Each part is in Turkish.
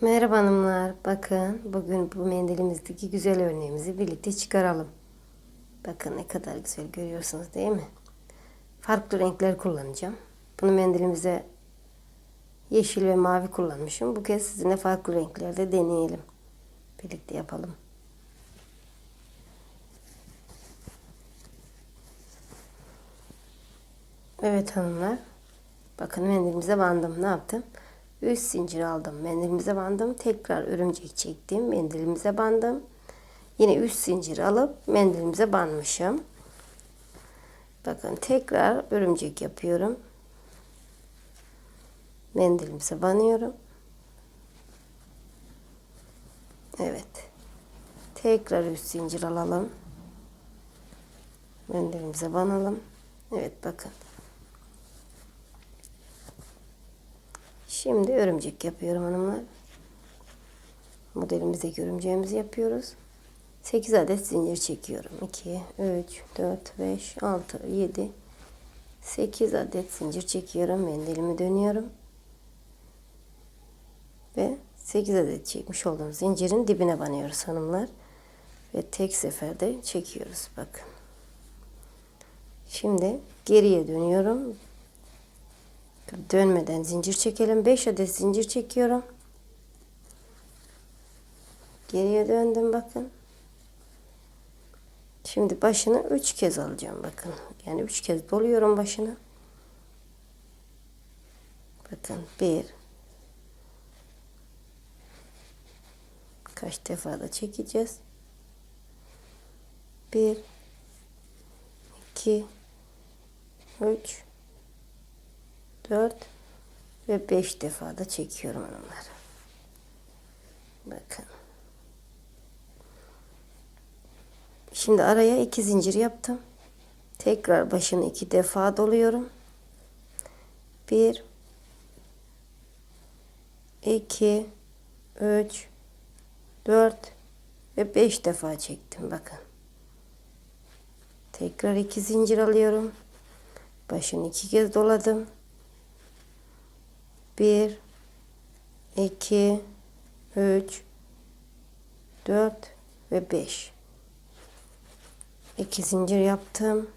Merhaba hanımlar. Bakın bugün bu mendilimizdeki güzel örneğimizi birlikte çıkaralım. Bakın ne kadar güzel görüyorsunuz değil mi? Farklı renkler kullanacağım. Bunu mendilimize yeşil ve mavi kullanmışım. Bu kez sizinle farklı renklerde deneyelim. Birlikte yapalım. Evet hanımlar. Bakın mendilimize bandım. Ne yaptım? 3 zincir aldım. Mendilimize bandım. Tekrar örümcek çektim. Mendilimize bandım. Yine 3 zincir alıp mendilimize banmışım. Bakın tekrar örümcek yapıyorum. Mendilimize banıyorum. Evet. Tekrar 3 zincir alalım. Mendilimize banalım. Evet bakın. Şimdi örümcek yapıyorum hanımlar. Modelimizdeki örümceğimizi yapıyoruz. 8 adet zincir çekiyorum. 2, 3, 4, 5, 6, 7, 8 adet zincir çekiyorum. Mendilimi dönüyorum. Ve 8 adet çekmiş olduğum zincirin dibine banıyoruz hanımlar. Ve tek seferde çekiyoruz. Bakın. Şimdi geriye dönüyorum. Dönmeden zincir çekelim. 5 adet zincir çekiyorum. Geriye döndüm bakın. Şimdi başını 3 kez alacağım bakın. Yani 3 kez doluyorum başını. Bakın 1 Kaç defa da çekeceğiz. 1 2 3 4 ve 5 defa da çekiyorum hanımlar. Bakın. Şimdi araya iki zincir yaptım. Tekrar başını iki defa doluyorum. 1 2 3 4 ve 5 defa çektim bakın. Tekrar iki zincir alıyorum. Başını iki kez doladım. 1 2 3 4 ve 5 2 zincir yaptım.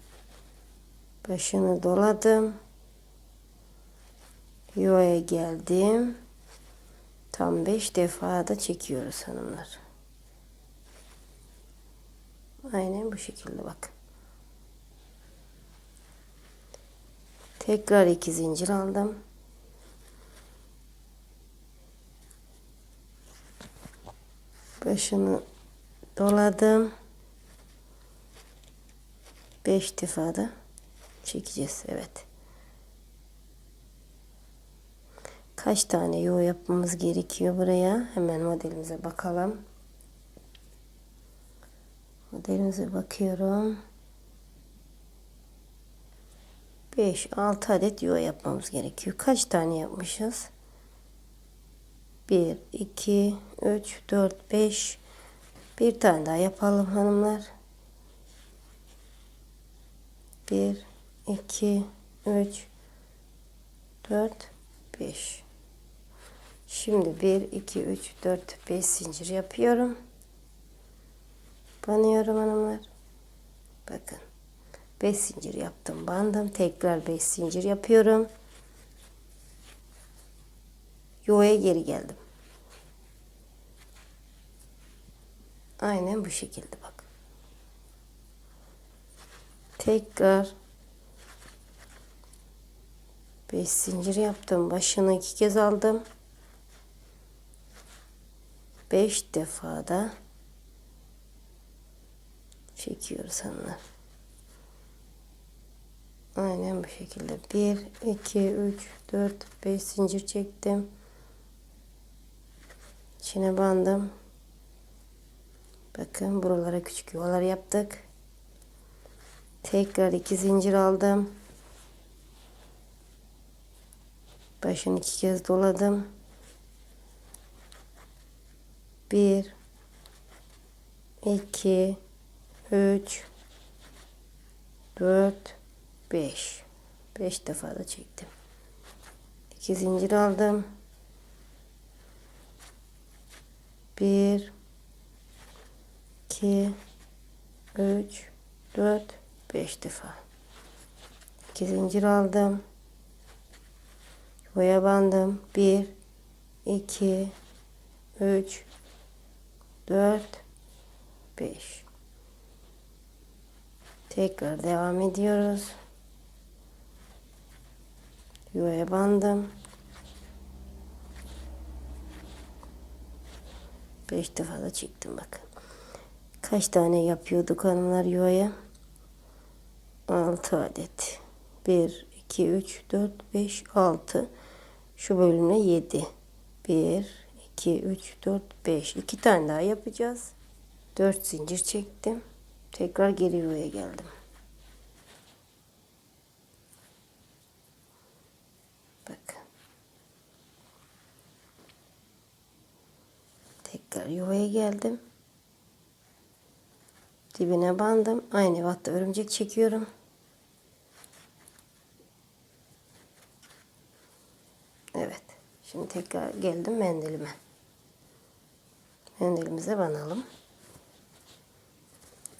Başını doladım. Yuvaya geldim. Tam 5 defa da çekiyoruz hanımlar. Aynen bu şekilde bak. Tekrar iki zincir aldım başını doladım. Beş defa da çekeceğiz. Evet. Kaç tane yuva yapmamız gerekiyor buraya? Hemen modelimize bakalım. Modelimize bakıyorum. 5-6 adet yuva yapmamız gerekiyor. Kaç tane yapmışız? 1, 2, 3, 4, 5. Bir tane daha yapalım hanımlar. 1, 2, 3, 4, 5. Şimdi 1, 2, 3, 4, 5 zincir yapıyorum. Banıyorum hanımlar. Bakın. 5 zincir yaptım. Bandım. Tekrar 5 zincir yapıyorum. Yuvaya geri geldim. Aynen bu şekilde bak. Tekrar 5 zincir yaptım. Başını iki kez aldım. 5 defa da çekiyoruz hanımlar. Aynen bu şekilde. 1, 2, 3, 4, 5 zincir çektim. İçine bandım. Bakın buralara küçük yuvalar yaptık. Tekrar iki zincir aldım. Başını iki kez doladım. Bir, iki, üç, dört, beş. Beş defa da çektim. İki zincir aldım. Bir, iki, üç, dört, beş defa. İki zincir aldım. Boya bandım. Bir, iki, üç, dört, beş. Tekrar devam ediyoruz. Yuvaya bandım. Beş defa da çektim bakın. Kaç tane yapıyorduk hanımlar yuvaya? Altı adet. Bir, iki, üç, dört, beş, altı. Şu bölümle yedi. Bir, iki, üç, dört, beş. İki tane daha yapacağız. Dört zincir çektim. Tekrar geri yuvaya geldim. Bakın. Tekrar yuvaya geldim. Dibine bandım. Aynı vatta örümcek çekiyorum. Evet. Şimdi tekrar geldim mendilime. Mendilimize banalım.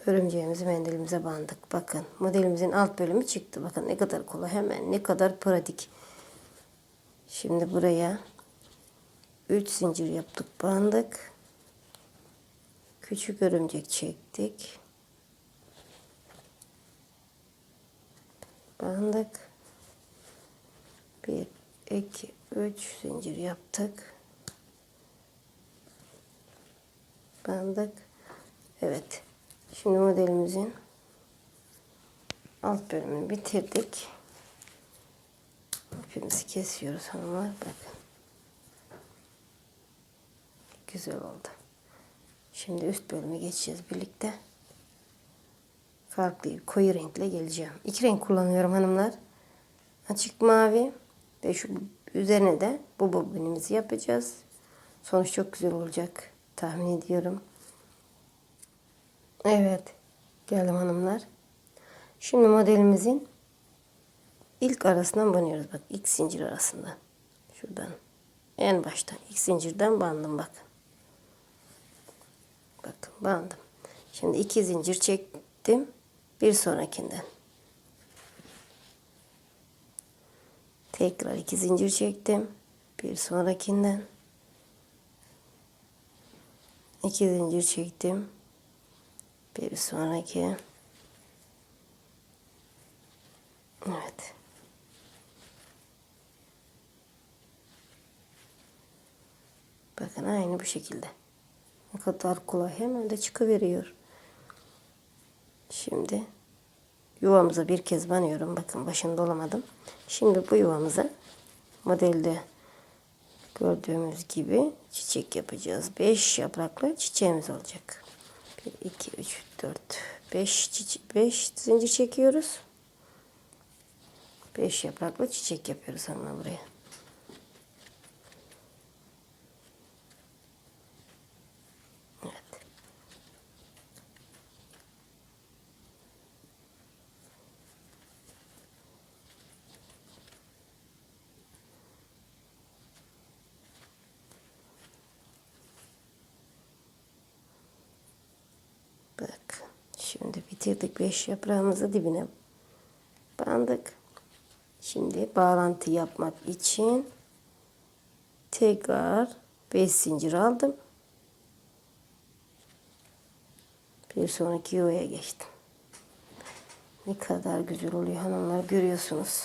Örümceğimizi mendilimize bandık. Bakın modelimizin alt bölümü çıktı. Bakın ne kadar kolay hemen ne kadar pratik. Şimdi buraya 3 zincir yaptık bandık. Küçük örümcek çektik. Bandık. 1 2 3 zincir yaptık. Bandık. Evet. Şimdi modelimizin alt bölümünü bitirdik. İpimizi kesiyoruz hanımlar. Bakın. Güzel oldu. Şimdi üst bölüme geçeceğiz birlikte. Farklı koyu renkle geleceğim. İki renk kullanıyorum hanımlar. Açık mavi ve şu üzerine de bu bobinimizi yapacağız. Sonuç çok güzel olacak. Tahmin ediyorum. Evet. Geldim hanımlar. Şimdi modelimizin ilk arasından banıyoruz. Bak ilk zincir arasından. Şuradan. En baştan. ilk zincirden bandım bakın. Bakın bandım. Şimdi iki zincir çektim. Bir sonrakinden. Tekrar iki zincir çektim. Bir sonrakinden. iki zincir çektim. Bir sonraki. Evet. Bakın aynı bu şekilde. Ne kadar kolay hemen de çıkıveriyor. Şimdi yuvamıza bir kez banıyorum. Bakın başında olamadım. Şimdi bu yuvamıza modelde gördüğümüz gibi çiçek yapacağız. 5 yapraklı çiçeğimiz olacak. 1, 2, 3, 4, 5 çiçek, 5 zincir çekiyoruz. 5 yapraklı çiçek yapıyoruz hanımlar buraya. Evet. Bak. Şimdi bitirdik beş yaprağımızı dibine bandık. Şimdi bağlantı yapmak için tekrar 5 zincir aldım. Bir sonraki yuvaya geçtim. Ne kadar güzel oluyor hanımlar görüyorsunuz.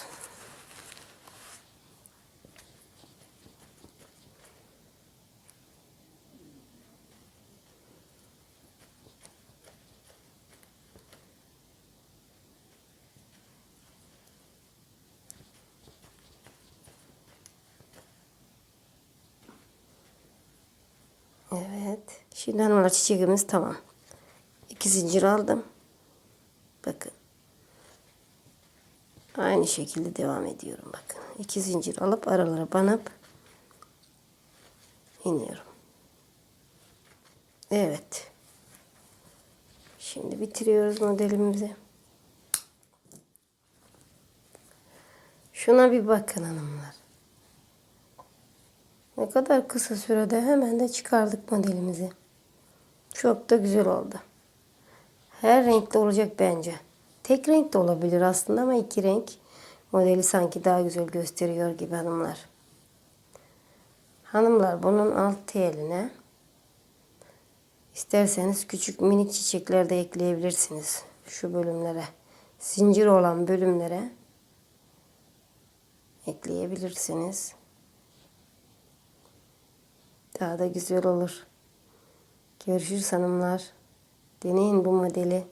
Evet. Şimdi hanımlar çiçeğimiz tamam. İki zincir aldım. Bakın. Aynı şekilde devam ediyorum bakın. İki zincir alıp aralara banıp iniyorum. Evet. Şimdi bitiriyoruz modelimizi. Şuna bir bakın hanımlar. Ne kadar kısa sürede hemen de çıkardık modelimizi. Çok da güzel oldu. Her renkte olacak bence. Tek renk de olabilir aslında ama iki renk modeli sanki daha güzel gösteriyor gibi hanımlar. Hanımlar bunun alt teline isterseniz küçük minik çiçekler de ekleyebilirsiniz şu bölümlere. Zincir olan bölümlere ekleyebilirsiniz. Daha da güzel olur. Görüşürüz hanımlar. Deneyin bu modeli.